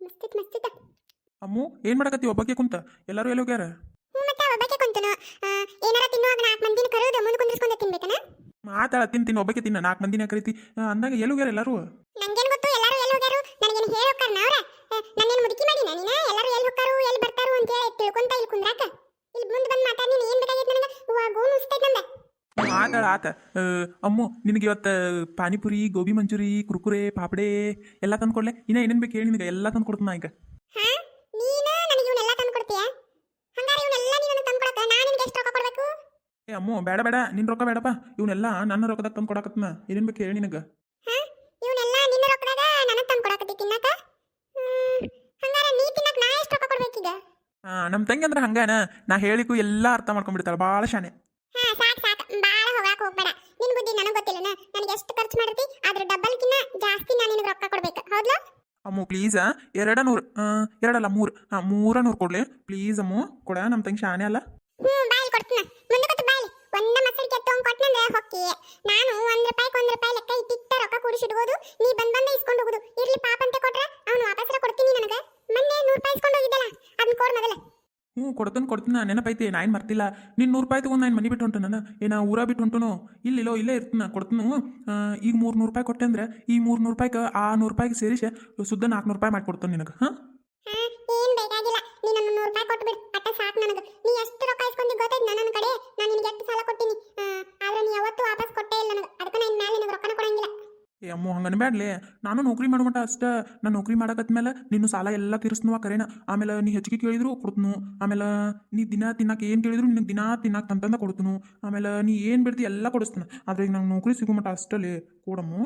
ಮಸ್ತಿತ್ ಮಸ್ತಿತ್ ಅಮ್ಮು ಏನು ಮಾಡಕತ್ತಿ ಒಬ್ಬಕ್ಕೆ ಕುಂತ? ಎಲ್ಲರೂ ಎಲ್ಲಿ ಹೋಗ್ಯಾರ? ಹ್ಞೂ ಮತ್ತೆ ಒಬ್ಬಕ್ಕೆ ಕುಂತನು. ಏನಾರ ತಿನ್ನುವಾಗ ನಾಲ್ಕು ಮಂದಿನ ಕರೆದು ಮುಂದೆ ಕುಂದಿರ್ಸ್ಕೊಂಡು ತಿನ್ಬೇಕನ? ಮಾತಾಡ ತಿನ್ ಒಬ್ಬಕ್ಕೆ ತಿನ್ನ ನಾಲ್ಕು ಮಂದಿನ ಕರೀತಿ. ಆ, ಅಂದಾಗ ಎಲ್ಲಿ ಹೋಗ್ಯಾರ ಎಲ್ಲರೂ? ನಂಗೇನು ಗೊತ್ತು ಎಲ್ಲರೂ ಎಲ್ಲಿ ಹೋಗ್ಯಾರು? ನನಗೇನು ಹೇಳಿ ಹೋಗ್ತಾರ ನಾವ್ರ ನನ್ನೇನು ಮುದುಕಿ ಮಾಡಿನ ನೀನ? ಎಲ್ಲರೂ ಎಲ್ಲಿ ಹೋಗ್ತಾರು ಎಲ್ಲಿ ಬರ್ತಾರು ಅಂತ ಹೇಳಿ ತಿಳ್ಕೊಂತ ಇಲ್ಲಿ ಕುಂದ್ರಾಕ? ಇಲ್ಲಿ ಮುಂದೆ ಬಂದು ಮಾತಾಡಿ ನೀನು ಏನು ಬೇಕಾಗಿತ್ತು ನನಗೆ? ಗೋನು ಉಸ್ತೈತೆ ನಂದ. ಆತ ಆ, ಅಮ್ಮು ನಿನಗೆ ಇವತ್ತು ಪಾನಿಪುರಿ ಗೋಬಿ ಮಂಚೂರಿ ಕುರ್ಕುರೆ ಪಾಪಡೆ ಎಲ್ಲ ತಂದು ಕೊಡ್ಲೆ ಇನ್ನ ಏನೇನ್ ಬೇಕು ಹೇಳಿ ನಿನಗೆ? ಎಲ್ಲ ತಂದು ಕೊಡ್ತೀನಿ ಈಗ. ಏ ಅಮ್ಮು ಬೇಡ ಬೇಡ. ನಿನ್ ರೊಕ್ಕ ಬೇಡಪ್ಪ. ಇವನ್ನೆಲ್ಲ ನನ್ನ ರೊಕ್ಕದಾಗ ತಂದು ಕೊಡಕತ್ನ ಏನೇನ್ ಬೇಕು ಹೇಳಿ ನಿನಗೆ. ನಮ್ಮ ತಂಗಿ ಅಂದ್ರೆ ಹಂಗಾನ? ನಾ ಹೇಳಿಕು ಎಲ್ಲಾ ಅರ್ಥ ಮಾಡ್ಕೊಂಡ್ಬಿಡ್ತಾಳೆ. ಭಾಳ ಶಾನೆ ಹೋಗಾಕ ಹೋಗ್ಬೇಡ? ನಿನ್ ಬುದ್ಧಿ ನನಗೆ ಗೊತ್ತಿಲ್ಲನ? ನನಗೆ ಎಷ್ಟು ಖರ್ಚು ಮಾಡಿರ್ತಿ? ಅದ್ರ ಡಬಲ್ಕಿನ್ನ ಜಾಸ್ತಿ ನಾನು ನಿನಗೆ ರೊಕ್ಕ ಕೊಡ್ಬೇಕು. ಹೌದ್ಲಾ? ಅಮ್ಮು ಪ್ಲೀಸ್ ಎರಡ ನೂರು ಎರಡಲ್ಲ ಮೂರು ಹಾಂ ಮೂರ ನೂರು ಕೊಡ್ಲಿ? ಪ್ಲೀಸ್ ಅಮ್ಮು ಕೊಡ ನಮ್ಮ ತಂಗಿ ಶಾನೆ ಅಲ್ಲ. ಹ್ಞೂ ಬಾಯ್ ಕೊಡ್ತೀನಿ. ಮುಂದೆ ಗೊತ್ತು ಬಾಯಿಲ್ ಒಂದ ಮಸರಿ ಕೆತ್ತೊಂಗ್ ಕೊಟ್ಟನಂದ್ರೆ ಹೊಕ್ಕಿ ನಾನು ಒಂದು ರೂಪಾಯಿಗೆ ಒಂದು ರೂಪಾಯಿ ಲೆಕ್ಕ ಇಟ್ಟಿಟ್ಟ ರೊಕ್ಕ ಕೂಡಿಸಿಡ್ಬೋದು. ನೀ ಬಂದ್ ಬಂದ ಇಸ್ಕೊಂಡು ಹೋಗುದು. ಇರ್ಲಿ ಪಾಪ ಅಂತ ಕೊಟ್ರೆ ಅವನು ವಾಪಸ್ ಕೊಡ್ತೀನಿ ನನಗೆ. ಮೊನ್ನೆ ನೂರು ರೂಪಾಯಿ ಇಸ್ಕೊಂಡು ಹೋಗಿದ್ದಲ್ಲ. ಅದನ್ನ ಕೊಡ್ ಮೊದಲ. ಹ್ಞೂ, ಕೊಡ್ತಾನೆ, ಕೊಡ್ತೀನಿ ನೆನಪೈತಿ ನಾನು ಮರ್ತಿಲ್ಲ. ನೀನು ನೂರು ರೂಪಾಯಿ ತೊಗೊಂಡು ನಾನು ಮನೆ ಬಿಟ್ಟು ಹೊಂಟು ನಾನು ಏನ ಊರ ಬಿಟ್ಟು ಹೊಂಟುನು? ಇಲ್ಲಿಲ್ಲೋ ಇಲ್ಲೇ ಇರ್ತೀನಿ ಕೊಡ್ತೀನಿ ಈಗ ಮೂರು ನೂರು ರೂಪಾಯಿ ಕೊಟ್ಟೆ ಅಂದ್ರೆ, ಈ ಮೂರು ನೂರು ರೂಪಾಯಿಗೆ ಆ ನೂರು ರೂಪಾಯಿಗೆ ಸೇರಿಸಿ ಸುದ್ದ ನಾಲ್ಕುನೂರು ರೂಪಾಯಿ ಮಾಡಿಕೊಡ್ತೀನಿ ನಿನಗೆ, ಹಾಂ? ಏನು ಬೇಕಾಗಿಲ್ಲ. ನೀನು ನೂರು ರೂಪಾಯಿ ಕೊಟ್ಬಿಡು. ಅನ್ಬ್ಯಾಡ್ಲಿ ನಾನು ನೌಕರಿ ಮಾಡೋ ಮಟ್ಟ ಅಷ್ಟೇ. ನಾನು ನೌಕರಿ ಮಾಡಕತ್ಮೇಲೆ ನೀನು ಸಾಲ ಎಲ್ಲ ತೀರಿಸ್ನುವ ಕರೆನ. ಆಮೇಲೆ ನೀ ಹೆಚ್ಚಿಗೆ ಕೇಳಿದ್ರು ಕೊಡ್ತನು. ಆಮೇಲೆ ನೀ ದಿನ ತಿನ್ನಕ್ಕೆ ಏನು ಕೇಳಿದ್ರು ನಿನಗೆ ದಿನ ತಿನ್ನಕ್ಕೆ ತಂತಂದ ಕೊಡ್ತನು. ಆಮೇಲೆ ನೀ ಏನು ಬಿಡ್ತಿ ಎಲ್ಲ ಕೊಡಿಸ್ತಾನೆ. ಆದ್ರೆ ಈಗ ನಂಗೆ ನೌಕರಿ ಸಿಗೋ ಮಟ್ಟ ಅಷ್ಟಲ್ಲಿ ಕೊಡಮ್ಮು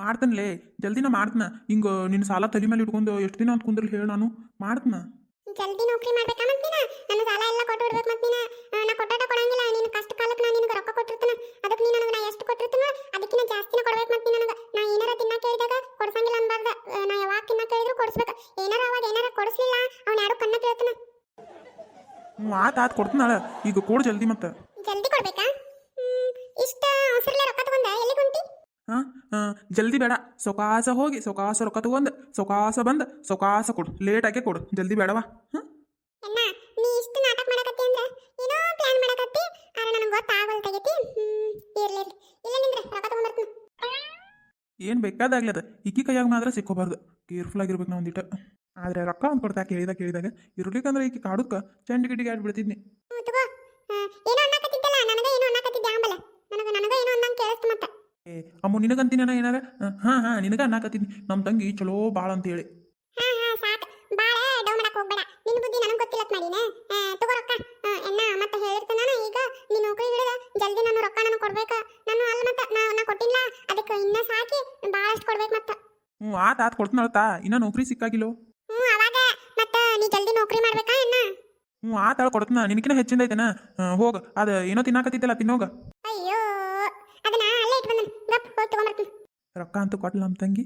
ಮಾಡ್ತಾನಲೇ. ಜಲ್ದಿನ ಮಾಡ್ತಾನ. ಹಿಂಗ ನಿನ್ನ ಸಾಲ ತಲೆ ಮೇಲೆ ಇಟ್ಕೊಂಡು ಎಷ್ಟು ದಿನ ಅಂತ ಕುಂದ್ರಲ್ಲಿ ಹೇಳಿ ನಾನು. ಮಾಡ್ತನ. ಜಲ್ದಿ ನೌಕರಿ ಮಾಡ್ಬೇಕಾ ಮತ್ತೆ ನನ್ನ ಸಾಲ ಎಲ್ಲ ಕೊಟ್ಟು ಬಿಡ್ಬೇಕು ಮತ್ತೆ ನಾ ಕೊಟ್ಟಾಟ ಕೊಡಂಗಿಲ್ಲ ನೀನು ಕಷ್ಟ ಕಾಲಕ್ಕೆ ನಾನು ನಿನಗೆ ರೊಕ್ಕ ಕೊಟ್ಟಿರ್ತಾನ ಅದಕ್ಕೆ ನೀ ನನಗೆ ನಾ ಎಷ್ಟು ಕೊಟ್ಟಿರ್ತಾನ ಅದಕ್ಕಿಂತ ಜಾಸ್ತಿನ ಕೊಡ್ಬೇಕು ಮತ್ತಿ ನನಗೆ ನಾ ಏನಾರ ತಿನ್ನಕ್ಕೆ ಕೇಳಿದಾಗ ಕೊಡ್ಸಂಗಿಲ್ಲ ಅನ್ಬಾರ್ದ ಆ, ನಾ ಯಾವಾಗ ತಿನ್ನಕ್ಕೆ ಕೇಳಿದ್ರು ಕೊಡಿಸ್ಬೇಕು ಏನಾರ ಅವಾಗ ಏನಾರ ಕೊಡಿಸ್ಲಿಲ್ಲ ಅವ್ನು ಯಾರು ಕಣ್ಣ ಕೇಳ್ತಾನ ಹ್ಞೂ ಆತ ಕೊಡ್ತೀನಿ ಕೊಡ್ತಾನಾಳ ಈಗ ಕೊಡು ಜಲ್ದಿ ಮತ್ತೆ. ಜಲ್ದಿ ಕೊಡ್ಬೇಕಾ? ಇಷ್ಟ ರೊಕ್ಕ ತಗೊಂಡ. ಎಲ್ಲಿ ಕುಂತಿ ಹಾಂ ಜಲ್ದಿ ಬೇಡ. ಸೊಕಾಸ ಹೋಗಿ ಸೊಕಾಸ ರೊಕ್ಕ ತಗೊಂಡು ಸೊಕಾಸ ಬಂದು ಸೊಕಾಸ ಕೊಡು. ಲೇಟಾಗೆ ಕೊಡು. ಜಲ್ದಿ ಬೇಡವಾ? ಹಾಂ? ಅಣ್ಣ ನೀ ಇಷ್ಟು ನಾಟಕ ಮಾಡಕತ್ತಿ ಅಂದ್ರೆ ಏನೋ ಪ್ಲಾನ್ ಮಾಡಕತ್ತಿ ಆದ್ರೆ ನನಗೆ ಗೊತ್ತಾಗಲ್ ತೆಗಿತಿ. ಇರ್ಲಿ ಇರ್ಲಿ. ಇಲ್ಲ ನಿಂದ್ರೆ ರೊಕ್ಕ ತಗೊಂಡ್ಬರ್ತೀನಿ ಏನು ಬೇಕಾದಾಗ್ಲದ ಇಕ್ಕಿ ಕೈಯಾಗ ಮಾತ್ರ ಸಿಕ್ಕೋಬಾರ್ದು. ಕೇರ್ಫುಲ್ ಆಗಿರ್ಬೇಕು ನಾವು ಒಂದಿಟ್ಟು ಆದರೆ ರೊಕ್ಕ ಒಂದು ಕೊಡ್ತಾ ಕೇಳಿದಾಗ ಕೇಳಿದಾಗ ಇರ್ಲಿಕ್ಕಂದ್ರೆ ಈಕೆ ಕಾಡುಕ್ಕ ಚಂಡ್ ಗಿಡಿಗೆ ಆಡ್ಬಿಡ್ತಿದ್ನಿ. ಅಮ್ಮ ನಿನಗಂತೀನಿ ನಾನು ಏನಾರ? ಹಾ ಹಾ ನಿನಗ ಅನ್ನಕತ್ತೀನಿ ನಮ್ಮ ತಂಗಿ ಚಲೋ ಬಾಳ ಅಂತ ಹೇಳಿ ಹ್ಞೂ ಆತ ಆತ ಕೊಡ್ತಾನಳ್ತಾ ಇನ್ನ ನೌಕರಿ ಸಿಕ್ಕಾಗಿಲ್ಲೋ ಹ್ಞೂ ಅವಾಗ ಮತ್ತೆ ನೀ ಜಲ್ದಿ ನೌಕರಿ ಮಾಡ್ಬೇಕಾ ಎನ್ನ ಹ್ಞೂ ತಾಳ ಕೊಡ್ತಾನ. ನಿನಕಿನ ಹೆಚ್ಚಿಂದ ಐತೆನ? ಹೋಗ. ಅದು ಏನೋ ತಿನ್ನಾಕತ್ತಿದ್ದಲ್ಲ ತಿನ್ನೋಗ ಅಯ್ಯೋ ಅದನ್ನ ಅಲ್ಲೇ ಇಟ್ಟು ಬಂದನು. ಗಪ್ ಹೋಗಿ ತಗೊಂಬರ್ತೀನಿ. ರೊಕ್ಕ ಅಂತೂ ಕೊಟ್ಲ ನಮ್ಮ ತಂಗಿ.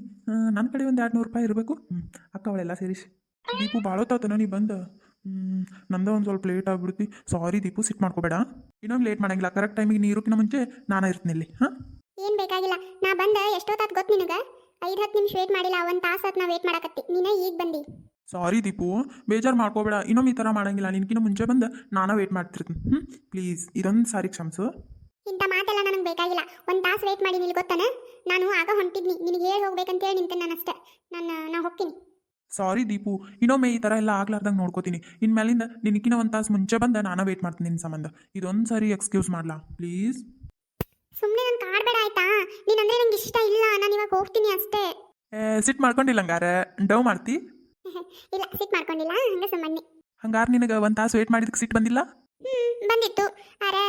ನನ್ನ ಕಡೆ ಒಂದು ಎರಡು ನೂರು ರೂಪಾಯಿ ಇರಬೇಕು. ಅಕ್ಕ ಅವಳೆಲ್ಲ ಸೇರಿಸಿ. ದೀಪು ಭಾಳ ಹೊತ್ತಾತನ ನೀ ಬಂದು. ಹ್ಞೂ ನಂದ ಒಂದು ಸ್ವಲ್ಪ ಲೇಟ್ ಆಗ್ಬಿಡ್ತಿ. ಸಾರಿ ದೀಪು ಸಿಟ್ ಮಾಡ್ಕೋಬೇಡ. ಇನ್ನೊಂದು ಲೇಟ್ ಮಾಡಂಗಿಲ್ಲ. ಕರೆಕ್ಟ್ ಟೈಮಿಗೆ ನೀರುಕಿನ ಮುಂಚೆ ನಾನು ಇರ್ತೀನಿ ಇಲ್ಲಿ. ಹಾಂ? ಏನು ಬೇಕಾಗಿಲ್ಲ. ನಾ ಬಂದ ಎಷ್ಟೊತ್ತಾತ್ ಗೊತ್ತು ನಿನಗೆ? ಐದು ಹತ್ತು ನಿಮಿಷ ವೇಟ್ ಮಾಡಿಲ್ಲ. ಒಂದು ತಾಸು ಹತ್ತು ನಾ ವೇಟ್ ಮಾಡಕತ್ತಿ. ನೀನೇ ಈಗ ಬಂದಿ. ಸಾರಿ ದೀಪು ಬೇಜಾರು ಮಾಡ್ಕೋಬೇಡ. ಇನ್ನೊಮ್ಮೆ ಈ ಥರ ಮಾಡಂಗಿಲ್ಲ. ನಿನ್ಕಿನ ಮುಂಚೆ ಬಂದು ನಾನು ವೇಟ್ ಮಾಡ್ತಿರ್ತೀನಿ. ಹ್ಞೂ ಪ್ಲೀಸ್ ಇದೊಂದು ಸಾರಿ ಕ್ಷಮಿಸು. ಇಂಥ ಮಾತೆಲ್ಲ ನನಗೆ ಬೇಕಾಗಿಲ್ಲ. ಒಂದು ತಾಸು ವೇಟ್ ಮಾಡಿ ನಿಲ್ ಗೊತ್ತಾನೆ? ನಾನು ಆಗ ಹೊಂಟಿದ್ನಿ. ನಿನಗೆ ಹೇಳಿ ಹೋಗ್ಬೇಕಂತೇಳಿ ನಿಂತೆ ನಾನು ಅಷ್ಟೇ. ನಾನು ನಾ ಹೋಗ್ತೀನಿ. ಸಾರಿ ದೀಪು. ಇನ್ನೊಮ್ಮೆ ಈ ಥರ ಎಲ್ಲ ಆಗ್ಲಾರ್ದಂಗೆ ನೋಡ್ಕೋತೀನಿ. ಇನ್ಮೇಲಿಂದ ನಿನಕಿನ ಒಂದು ತಾಸು ಮುಂಚೆ ಬಂದು ನಾನು ವೇಟ್ ಮಾಡ್ತೀನಿ ನಿನ್ನ ಸಂಬಂಧ. ಇದೊಂದು ಸಾರಿ ಎಕ್ಸ್ಕ್ಯೂಸ್ ಮಾಡ್ಲಾ? ಪ್ಲೀಸ್ ಸುಮ್ಮನೆ ನಾನು ಕಾಡ್ಬೇಡ ಆಯ್ತಾ? ನೀನಂದ್ರೆ ನಂಗೆ ಇಷ್ಟ ಇಲ್ಲ. ನಾನು ಇವಾಗ ಹೋಗ್ತೀನಿ ಅಷ್ಟೇ. ಸಿಟ್ ಮಾಡ್ಕೊಂಡಿಲ್ಲ ಹಂಗಾರೆ. ಡವ್ ಮಾಡ್ತಿ? ಇಲ್ಲ ಸಿಟ್ ಮಾಡ್ಕೊಂಡಿಲ್ಲ ಹಂಗೆ ಸುಮ್ಮನೆ ಹಂಗಾರ್ ನಿನಗೆ ಒಂದು ತಾಸು ವೇಟ್ ಮಾಡಿದಕ್ಕೆ ಸಿಟ್ ಬಂದಿಲ್ಲ? ಹ್ಮ್ ಬಂದಿತ್ತು. ಅರೆ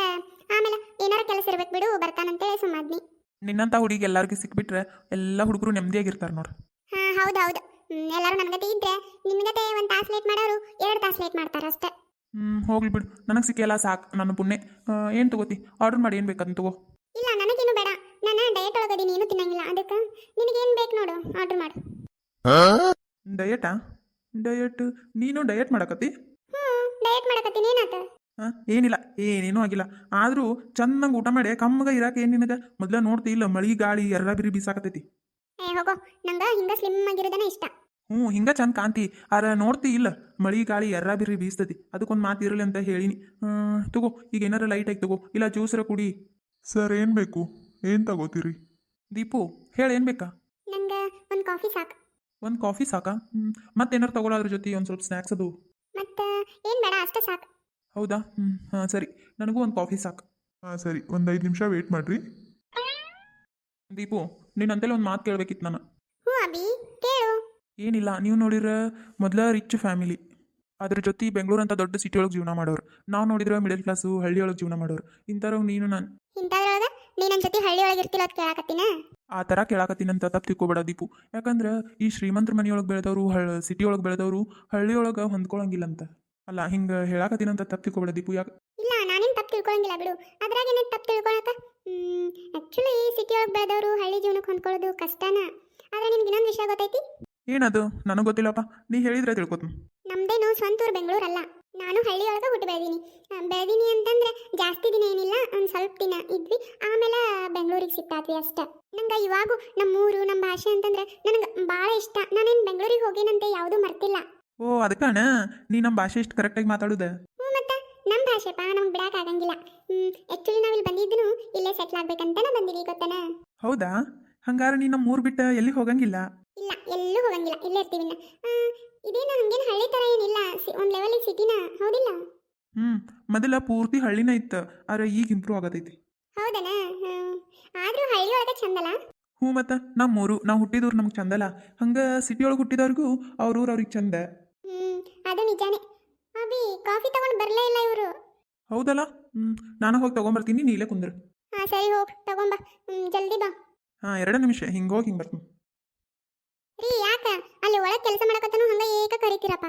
ಆಮೇಲೆ ಏನಾರ ಕೆಲಸ ಇರ್ಬೇಕು ಬಿಡು ಬರ್ತಾನಂತೆ ಸುಮ್ಮನೆ ನಿನ್ನಂತ ಹುಡುಗಿ ಎಲ್ಲರಿಗೂ ಸಿಕ್ಬಿಟ್ರೆ ಎಲ್ಲ ಹುಡುಗರು ನೆಮ್ಮದಿಯಾಗಿರ್ತಾರೆ ನೋಡು. ಹಾ ಹೌದು ಹೌದು. ಹ್ಮ್, ಎಲ್ಲರೂ ನನ್ನ ಜೊತೆ ಇದ್ರೆ ನಿನ್ನ ಜೊತೆ ಒಂದು ತಾಸು ಲೇಟ್ ಮಾಡೋರು ಎರಡು ತಾಸು ಲೇಟ್ ಮಾಡ್ತಾರೆ ಅಷ್ಟೇ. ಹ್ಮ್ ಹೋಗ್ಲಿ ಬಿಡು. ನನಗೆ ಸಿಕ್ಕೆಲ್ಲ ಸಾಕು ನನ್ನ ಪುಣ್ಯ. ಏನು ತಗೋತಿ? ಆರ್ಡರ್ ಮಾಡಿ ಏನು ಬೇಕಂತ ತಗೋ. ಇಲ್ಲ ನನಗೇನು ಬೇಡ. ನಾನು ಡಯಟ್ ಒಳಗದೀನಿ ಏನು ತಿನ್ನಂಗಿಲ್ಲ. ಅದಕ್ಕೆ ನಿನಗೇನು ಬೇಕು ನೋಡು ಆರ್ಡರ್ ಮಾಡು. ಡಯಟಾ? ಡಯಟ್? ನೀನು ಡಯಟ್ ಮಾಡಕತ್ತಿ? ಹ್ಮ್ ಡಯಟ್ ಮಾಡಕತ್ತೀನಿ ಏನಾತ? ಹಾಂ ಏನಿಲ್ಲ ಏನೇನೂ ಆಗಿಲ್ಲ. ಆದರೂ ಚೆನ್ನಾಗಿ ಊಟ ಮಾಡಿ ಕಮ್ಮಗ ಇರಾಕ ಏನು ನಿನಗೆ ಮೊದ್ಲ ನೋಡ್ತಿ ಇಲ್ಲ ಮಳಿ ಗಾಳಿ ಎರ್ರ ಬಿರಿ ಬೀಸಾಕತೈತಿ ಏ ಹೋಗೋ ನಂಗೆ ಹಿಂಗೆ ಸ್ಲಿಮ್ ಇಷ್ಟ. ಹ್ಞೂ ಹಿಂಗ ಚಂದ ಕಾಂತಿ ಆರ ನೋಡ್ತಿ ಇಲ್ಲ ಮಳಿ ಗಾಳಿ ಎರ್ರ ಬಿರಿ ಬೀಸ್ತತಿ. ಅದಕ್ಕೊಂದ್ ಮಾತು ಇರಲಿ ಅಂತ ಹೇಳಿನಿ. ಹ್ಮ್, ತಗೋ ಈಗ ಏನಾರ ಲೈಟ್ ಆಗಿ ತಗೋ. ಇಲ್ಲ ಜ್ಯೂಸರ ಕುಡಿ. ಸರ್ ಏನ್ ಬೇಕು? ಏನ್ ತಗೋತೀರಿ? ದೀಪು ಹೇಳಿ ಏನ್ ಬೇಕಾ? ನಂಗೆ ಒಂದು ಕಾಫಿ ಸಾಕು. ಒಂದು ಕಾಫಿ ಸಾಕಾ? ಹ್ಞೂ ಮತ್ತೇನಾರು ತಗೊಳ ಅದ್ರ ಜೊತೆ ಒಂದು ಸ್ವಲ್ಪ ಸ್ನ್ಯಾಕ್ಸ್ ಅದು. ಮತ್ತೆ ಏನು ಬೇಡ ಅಷ್ಟೇ ಸಾಕು. ಹೌದಾ? ಹ್ಞೂ ಹಾಂ ಸರಿ. ನನಗೂ ಒಂದು ಕಾಫಿ ಸಾಕು. ಹಾಂ ಸರಿ. ಒಂದು ಐದು ನಿಮಿಷ ವೇಟ್ ಮಾಡಿರಿ. ದೀಪು ನಿನ್ನಂತೆಲ್ಲ ಒಂದು ಮಾತು ಕೇಳಬೇಕಿತ್ತು ನಾನು. ಹ್ಞೂ ಅಭಿ ಕೇಳು. ಏನಿಲ್ಲ ನೀವು ನೋಡಿದ್ರೆ ಮೊದಲ ರಿಚ್ ಫ್ಯಾಮಿಲಿ ಅದ್ರ ಜೊತೆ ಬೆಂಗಳೂರು ಅಂತ ದೊಡ್ಡ ಸಿಟಿ ಒಳಗೆ ಜೀವನ ಮಾಡೋರು. ನಾವು ನೋಡಿದ್ರೆ ಮಿಡಲ್ ಕ್ಲಾಸು ಹಳ್ಳಿ ಒಳಗೆ ಜೀವನ ಮಾಡೋರು. ಇಂಥವ್ರು ನೀನು ನಾನು ಇಂಥದ್ರೊಳಗೆ ನೀ ನನ್ನ ಜೊತೆ ಹಳ್ಳಿ ಒಳಗೆ ಇರ್ತಿಲ್ಲ ಅಂತ ಕೇಳಾಕತ್ತಿನ? ಆ ಥರ ಕೇಳಾಕತ್ತಿನಂತ ತಪ್ಪು ತಿಳ್ಕೊಬೇಡ ದೀಪು. ಯಾಕಂದ್ರೆ ಈ ಶ್ರೀಮಂತರ ಮನೆಯೊಳಗೆ ಬೆಳೆದವರು ಹಳ್ ಸಿಟಿ ಒಳಗೆ ಬೆಳೆದವರು ಹಳ್ಳಿ ಒಳಗೆ ಹೊಂದ್ಕೊಳಂಗಿಲ್ಲ ಅಂತ ಅಲ್ಲ ಹಿಂಗೆ ಹೇಳಾಕತ್ತೀನಂತ ತಪ್ಪು ತಿಕ್ಕೋಬೇಡ ದೀಪು. ಯಾಕೆ ಇಲ್ಲ ನಾನೇನು ತಪ್ಪು ತಿಳ್ಕೊಳಂಗಿಲ್ಲ ಬಿಡು. ಅದ್ರಾಗ ಏನೇನು ತಪ್ಪು ತಿಳ್ಕೊಳಕ? ಆ್ಯಕ್ಚುಲಿ ಸಿಟಿ ಒಳಗೆ ಬೆಳೆದವರು ಹಳ್ಳಿ ಜೀವನಕ್ಕೆ ಹೊಂದ್ಕೊಳ್ಳೋದು ಕಷ್ಟನ? ಆದ್ರೆ ನಿಮ್ಗೆ ಇನ್ನೊಂದು ವಿಷಯ ಗೊತ್ತೈತಿ? ಏನದು? ನನಗೆ ಗೊತ್ತಿಲ್ಲಪ್ಪ. ನೀ ಹೇಳಿದ್ರೆ ತಿಳ್ಕೊತೀನಿ. ನಮ್ದೇನು ಸ್ವಂತ ಊರು ಬೆಂಗಳೂರಲ್ಲ. ನಾನು ಹಳ್ಳಿಯೊಳಗೆ ಹುಟ್ಟು ಬೆಳೆದೀನಿ. ಬೆಳೆದೀನಿ ಅಂತಂದ್ರೆ ಜಾಸ್ತಿ ದಿನ ಏನಿಲ್ಲ ಒಂದು ಸ್ವಲ್ಪ ದಿನ ಇದ್ವಿ. ಆಮೇಲೆ ಬೆಂಗಳೂರಿಗೆ ಸಿಟ್ಟಾದ್ವಿ ಅಷ್ಟೇ. ನಂಗೆ ಇವಾಗ ನಮ್ಮ ಊರು ನಮ್ಮ ಭಾಷೆ ಅಂತಂದ್ರೆ ನನಗೆ ಭಾಳ ಇಷ್ಟ. ನಾನೇನು ಬೆಂಗಳೂರಿಗೆ ಹೋಗೇನಂತೆ ಯಾವುದೂ ಮರ್ತಿಲ್ಲ. ಓ ಅದಕ್ಕಣ ನೀ ನಮ್ಮ ಭಾಷೆ ಕರೆಕ್ಟ್ ಕರೆಕ್ಟಾಗಿ ಮಾತಾಡೋದು? ಹ್ಞೂ ಮತ್ತೆ ನಮ್ಮ ಭಾಷೆಪ್ಪ ನಮ್ಗೆ ಬಿಡಕ್ಕೆ ಆಗಂಗಿಲ್ಲ. ಆ್ಯಕ್ಚುಲಿ ನಾವು ಇಲ್ಲಿ ಬಂದಿದ್ದನು ಇಲ್ಲೇ ಸೆಟ್ಲ್ ಆಗ್ಬೇಕಂತನೇ ಬಂದೀವಿ ಗೊತ್ತನ? ಹೌದಾ? ಹಂಗಾರೆ ನೀ ನಮ್ಮ ಊರು ಬಿಟ್ಟು ಎಲ್ಲಿ ಹೋಗಂಗಿಲ್ಲ? ಇಲ್ಲ ಎಲ್ಲೂ ಹೋಗಂಗಿಲ್ಲ. ಇಲ್ಲೇ ಇರ್ತೀವಿ ಇದೇನು ಹಂಗೇನು ಹಳ್ಳಿ ತರ ಏನಿಲ್ಲ ಒಂದು ಲೆವೆಲಿಗೆ ಸಿಟಿನ ಹೌದಿಲ್ಲ? ಹ್ಮ್ ಮೊದಲ ಪೂರ್ತಿ ಹಳ್ಳಿನ ಇತ್ತು ಆದ್ರೆ ಈಗ ಇಂಪ್ರೂವ್ ಆಗತೈತಿ. ಹೌದನ? ಆದ್ರೂ ಹಳ್ಳಿ ಒಳಗೆ ಚಂದಲ್ಲ? ಹ್ಞೂ ಮತ್ತ ನಮ್ಮ ಊರು ನಾವು ಹುಟ್ಟಿದವ್ರು ನಮ್ಗೆ ಚಂದಲ್ಲ. ಹಂಗ ಸಿಟಿ ಒಳಗೆ ಹುಟ್ಟಿದವ್ರಿಗೂ ಅವ್ರ ಊರು ಅವ್ರಿಗೆ ಚಂದ. ಹ್ಮ್ ಅದು ನಿಜಾನೆ. ಅಬಿ ಕಾಫಿ ತಗೊಂಡು ಬರಲೇ ಇಲ್ಲ ಇವರು? ಹೌದಲ್ಲ? ಹ್ಮ್ ನಾನು ಹೋಗಿ ಬರ್ತೀನಿ ನೀಲೇ ಕುಂದ್ರು. ಹಾ ಸರಿ ಹೋಗ್ ತಗೊಂಬ ಹ್ಮ್ ಜಲ್ದಿ ಬಾ. ಹಾ ಎರಡು ನಿಮಿಷ ಹಿಂಗೆ ಹೋಗಿ ಹಿಂಗೆ ಬರ್ತೀನಿ. ರೀ ಯಾಕ? ಅಲ್ಲಿ ಒಳಗೆ ಕೆಲಸ ಮಾಡಕತ್ತನು ಹಂಗ ಏಕ ಕರಿತೀರಪ್ಪ.